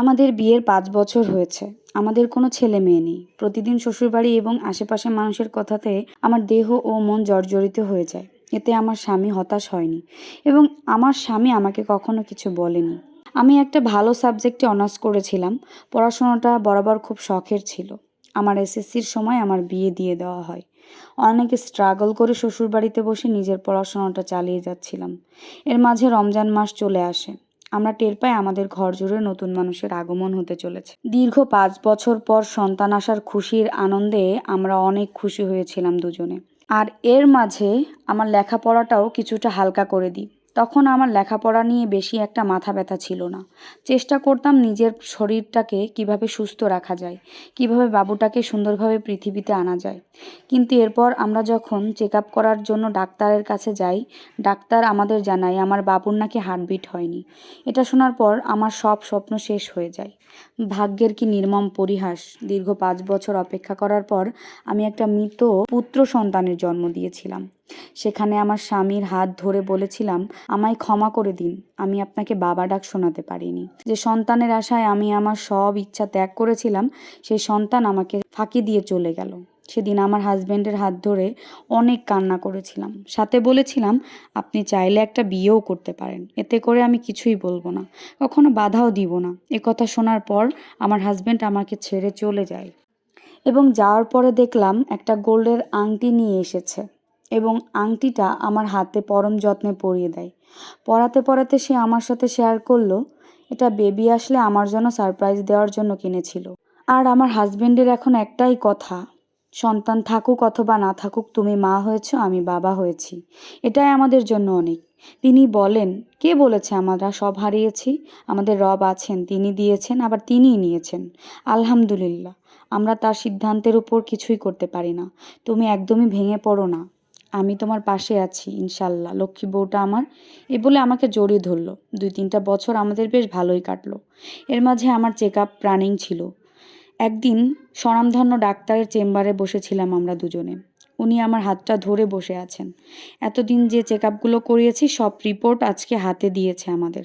আমাদের বিয়ের পাঁচ বছর হয়েছে। আমাদের কোনো ছেলে মেয়ে নেই। প্রতিদিন শ্বশুরবাড়ি এবং আশেপাশের মানুষের কথাতে আমার দেহ ও মন জর্জরিত হয়ে যায়। এতে আমার স্বামী হতাশ হয়নি এবং আমার স্বামী আমাকে কখনো কিছু বলেনি। আমি একটা ভালো সাবজেক্টে অনার্স করেছিলাম। পড়াশোনাটা বরাবর খুব শখের ছিল। আমার এসএসসির সময় আমার বিয়ে দিয়ে দেওয়া হয়। অনেকে স্ট্রাগল করে শ্বশুরবাড়িতে বসে নিজের পড়াশোনাটা চালিয়ে যাচ্ছিলাম। এর মাঝে রমজান মাস চলে আসে। আমরা টের পাই আমাদের ঘর জুড়ে নতুন মানুষের আগমন হতে চলেছে। দীর্ঘ পাঁচ বছর পর সন্তান আসার খুশির আনন্দে আমরা অনেক খুশি হয়েছিলাম দুজনে। আর এর মাঝে আমার লেখাপড়াটাও কিছুটা হালকা করে দিই। তখন আমার লেখাপড়া নিয়ে বেশি একটা মাথা ব্যথা ছিল না। চেষ্টা করতাম নিজের শরীরটাকে কীভাবে সুস্থ রাখা যায়, কীভাবে বাবুটাকে সুন্দরভাবে পৃথিবীতে আনা যায়। কিন্তু এরপর আমরা যখন চেক আপ করার জন্য ডাক্তারের কাছে যাই, ডাক্তার আমাদের জানায়, আমার বাবুর নাকি হার্টবিট হয়নি। এটা শোনার পর আমার সব স্বপ্ন শেষ হয়ে যায়। ভাগ্যের কি নির্মম পরিহাস। দীর্ঘ পাঁচ বছর অপেক্ষা করার পর আমি একটা মৃত পুত্র সন্তানের জন্ম দিয়েছিলাম। সেখানে আমার স্বামীর হাত ধরে বলেছিলাম, আমায় ক্ষমা করে দিন, আমি আপনাকে বাবা ডাক শোনাতে পারিনি। যে সন্তানের আশায় আমি আমার সব ইচ্ছা ত্যাগ করেছিলাম, সেই সন্তান আমাকে ফাঁকি দিয়ে চলে গেল। সেদিন আমার হাজব্যান্ডের হাত ধরে অনেক কান্না করেছিলাম। সাথে বলেছিলাম, আপনি চাইলে একটা বিয়েও করতে পারেন, এতে করে আমি কিছুই বলব না, কখনো বাধাও দিব না। এ কথা শোনার পর আমার হাজব্যান্ড আমাকে ছেড়ে চলে যায়। এবং যাওয়ার পরে দেখলাম একটা গোল্ডের আংটি নিয়ে এসেছে। এবং আংটিটা আমার হাতে পরম যত্নে পরিয়ে দেয়। পরাতে পরাতে সে আমার সাথে শেয়ার করল, এটা বেবি আসলে আমার জন্য সারপ্রাইজ দেওয়ার জন্য কিনেছিল। আর আমার হাজবেন্ডের এখন একটাই কথা, সন্তান থাকুক অথবা না থাকুক, তুমি মা হয়েছো, আমি বাবা হয়েছি। এটাই আমাদের জন্য অনেক। তিনি বলেন, কে বলেছে আমরা সব হারিয়েছি? আমাদের রব আছেন, তিনি দিয়েছেন, আবার তিনিই নিয়েছেন। আলহামদুলিল্লাহ, আমরা তার সিদ্ধান্তের উপর কিছুই করতে পারি না। তুমি একদমই ভেঙে পড়ো না। আমি তোমার পাশে আছি, ইনশাল্লাহ। লক্ষ্মী বউটা আমার। এ বলে আমাকে জড়িয়ে ধরলো। দুই তিনটা বছর আমাদের বেশ ভালোই কাটলো। এর মাঝে আমার চেক আপ প্রাণিং ছিল। একদিন স্বনামধন্য ডাক্তারের চেম্বারে বসেছিলাম আমরা দুজনে। উনি আমার হাতটা ধরে বসে আছেন। এতদিন যে চেক আপগুলো করিয়েছি, সব রিপোর্ট আজকে হাতে দিয়েছে আমাদের।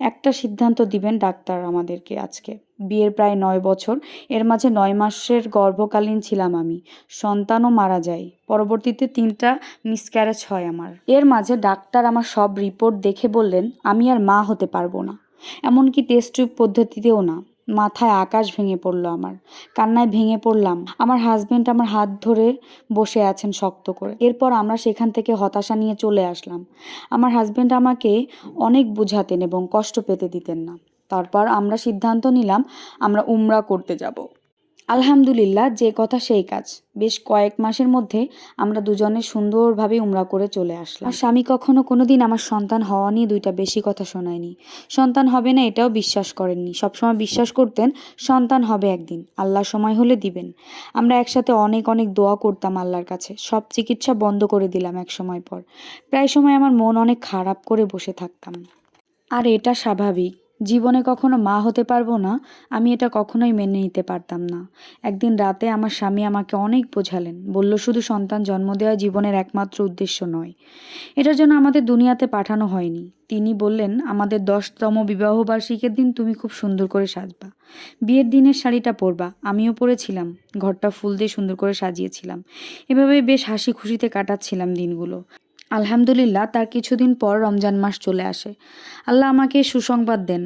একটা সিদ্ধান্ত দিবেন ডাক্তার আমাদেরকে আজকে। বিয়ের প্রায় নয় বছর। এর মাঝে নয় মাসের গর্ভকালীন ছিলাম আমি। সন্তানও মারা যায়। পরবর্তীতে তিনটা মিসক্যারেজ হয় আমার। এর মাঝে ডাক্তার আমার সব রিপোর্ট দেখে বললেন, আমি আর মা হতে পারব না। এমনকি টেস্ট টিউব পদ্ধতিতেও না। মাথায় আকাশ ভেঙে পড়ল আমার, কান্নায় ভেঙে পড়লাম। আমার হাজবেন্ড আমার হাত ধরে বসে আছেন শক্ত করে। এরপর আমরা সেখান থেকে হতাশা নিয়ে চলে আসলাম। আমার হাজবেন্ড আমাকে অনেক বুঝাতেন এবং কষ্ট পেতে দিতেন না। তারপর আমরা সিদ্ধান্ত নিলাম, আমরা উমরা করতে যাব। আলহামদুলিল্লাহ, যে কথা সেই কাজ। বেশ কয়েক মাসের মধ্যে আমরা দুজনে সুন্দরভাবে উমরা করে চলে আসলাম। আর স্বামী কখনো কোনোদিন আমার সন্তান হওয়া নিয়ে দুইটা বেশি কথা শোনায়নি। সন্তান হবে না এটাও বিশ্বাস করেননি। সবসময় বিশ্বাস করতেন, সন্তান হবে একদিন, আল্লাহ সময় হলে দিবেন। আমরা একসাথে অনেক অনেক দোয়া করতাম আল্লাহর কাছে। সব চিকিৎসা বন্ধ করে দিলাম এক সময় পর। প্রায় সময় আমার মন অনেক খারাপ করে বসে থাকতাম। আর এটা স্বাভাবিক। জীবনে কখনো মা হতে পারব না, আমি এটা কখনোই মেনে নিতে পারতাম না। একদিন রাতে আমার স্বামী আমাকে অনেক বোঝালেন, বলল, শুধু সন্তান জন্ম দেওয়া জীবনের একমাত্র উদ্দেশ্য নয়। এটার জন্য আমাদের দুনিয়াতে পাঠানো হয়নি। তিনি বললেন, আমাদের দশতম বিবাহবার্ষিকীর দিন তুমি খুব সুন্দর করে সাজবা। বিয়ের দিনের শাড়িটা পরবা। আমিও পরেছিলাম। ঘরটা ফুল দিয়ে সুন্দর করে সাজিয়েছিলাম। এভাবে বেশ হাসি খুশিতে কাটাচ্ছিলাম দিনগুলো। আলহামদুলিল্লাহ, তার কিছুদিন পর রমজান মাস চলে আসে। আল্লাহ আমাকে সুসংবাদ দেন,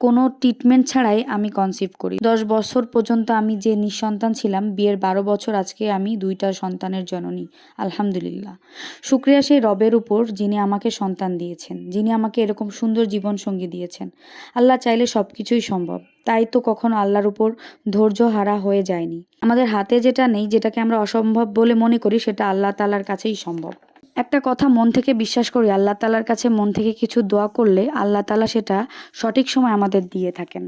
কোনো ট্রিটমেন্ট ছাড়াই আমি কনসিভ করি। দশ বছর পর্যন্ত আমি যে নিঃসন্তান ছিলাম, বিয়ের বারো বছর আজকে আমি দুইটা সন্তানের জননী, আলহামদুলিল্লাহ। শুক্রিয়া সেই রবের উপর যিনি আমাকে সন্তান দিয়েছেন, যিনি আমাকে এরকম সুন্দর জীবনসঙ্গী দিয়েছেন। আল্লাহ চাইলে সব কিছুই সম্ভব, তাই তো কখনো আল্লাহর উপর ধৈর্য হারা হয়ে যায়নি। আমাদের হাতে যেটা নেই, যেটাকে আমরা অসম্ভব বলে মনে করি, সেটা আল্লাহ তালার কাছেই সম্ভব। একটা কথা মন থেকে বিশ্বাস করি, আল্লাহ তালার কাছে মন থেকে কিছু দোয়া করলে আল্লাহ তালা সেটা সঠিক সময় আমাদের দিয়ে থাকেন।